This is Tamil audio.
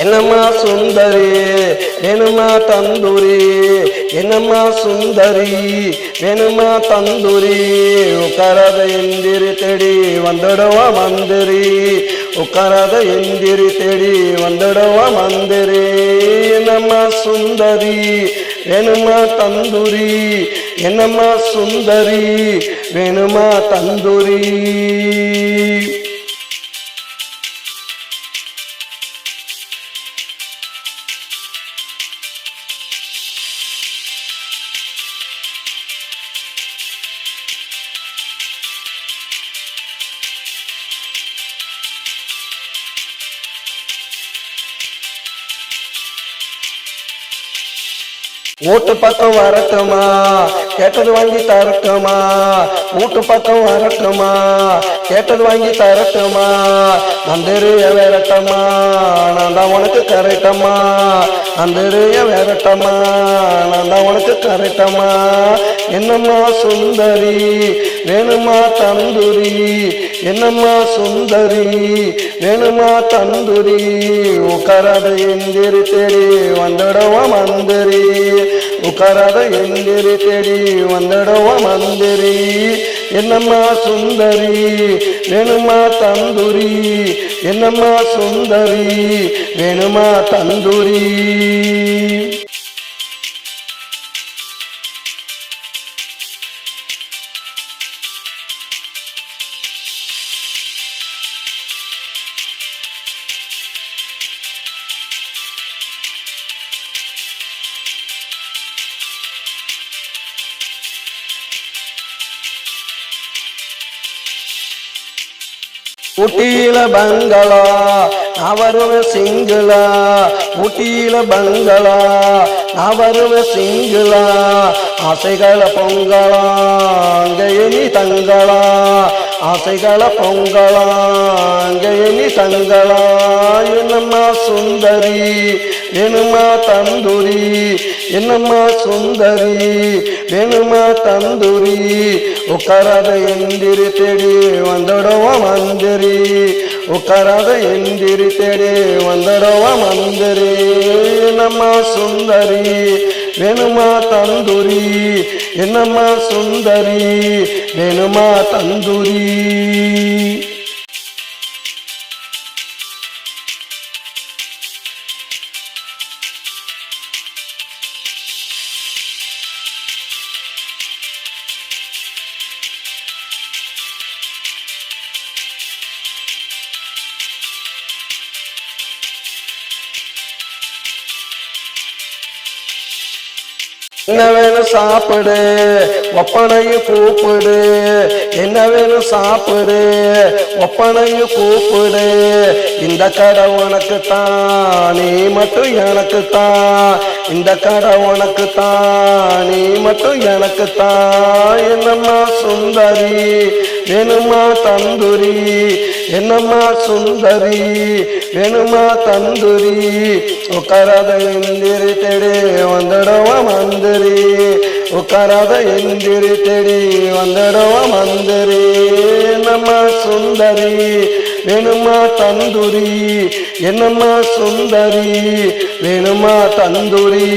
என்னம்மா சுந்தரி? வேணுமா தந்தூரி? என்னம்மா சுந்தரி? வேணுமா தந்தூரி? உட்காராத எந்திரி தேடி வந்துடுவா மந்திரி. உட்காராத எந்திரி தேடி வந்துடுவா மந்திரி. என்னம்மா சுந்தரி? வேணுமா தந்தூரி? என்னம்மா சுந்தரி? வேணுமா தந்தூரி? வீட்டு பக்கம் வரட்டுமா? கேட்டது வாங்கி தரட்டுமா? வீட்டு பக்கம் வரட்டுமா? கேட்டது வாங்கி தரட்டுமா? நந்தரிய வேறட்டம்மா நான் தான் உனக்கு கரெக்டம்மா நந்தரிய வேறட்டம்மா நான் தான் உனக்கு கரெக்டம்மா என்னம்மா சுந்தரி வேணுமா தந்தூரி? என்னம்மா சுந்தரி வேணுமா தந்தூரி? உட்காராத எந்திரி தெரி வந்துடவா மந்திரி. உட்காராத எந்திரி தேடி வந்துடுவா மந்திரி. என்னம்மா சுந்தரி வேணுமா தந்தூரி. என்னம்மா சுந்தரி வேணுமா தந்தூரி. ஊட்டியில பங்களா நான் வருவேன் சிங்களா. ஊட்டியில பங்களா நான் வருவேன் சிங்களா. ஆசைகளை பொங்கலா அங்கே நீ தங்களா. ஆசைகளை பொங்கலா அங்கே வேணுமா தந்தூரி? என்னம்மா சுந்தரி? வேணுமா தந்தூரி? உட்காராத எந்திரி தேடி வந்துடுவா மந்திரி. உட்காராத எந்திரி தேடி வந்துடுவா மந்திரி. என்னம்மா சுந்தரி? வேணுமா தந்தூரி? என்னம்மா சுந்தரி? வேணுமா தந்தூரி? என்ன வேணும் சாப்பிடு ஒப்பனையும் கூப்பிடு. என்ன வேணும் சாப்பிடு ஒப்பனையும் கூப்பிடு. இந்த கடை உனக்கு தான் நீ மட்டும் எனக்கு தான் இந்த கடை உனக்கு தான் நீ மட்டும் எனக்கு தான் என்னம்மா சுந்தரி வேணுமா தந்துரி என்னம்மா சுந்தரி வேணுமா தந்துரி? உட்காராத எந்திரி தேடி வந்துடவ மந்திரி. உட்காராத எந்திரி தேடி வந்துடவ மந்திரி. என்னம்மா சுந்தரி வேணுமா தந்துரி? என்னம்மா சுந்தரி வேணுமா தந்துரி?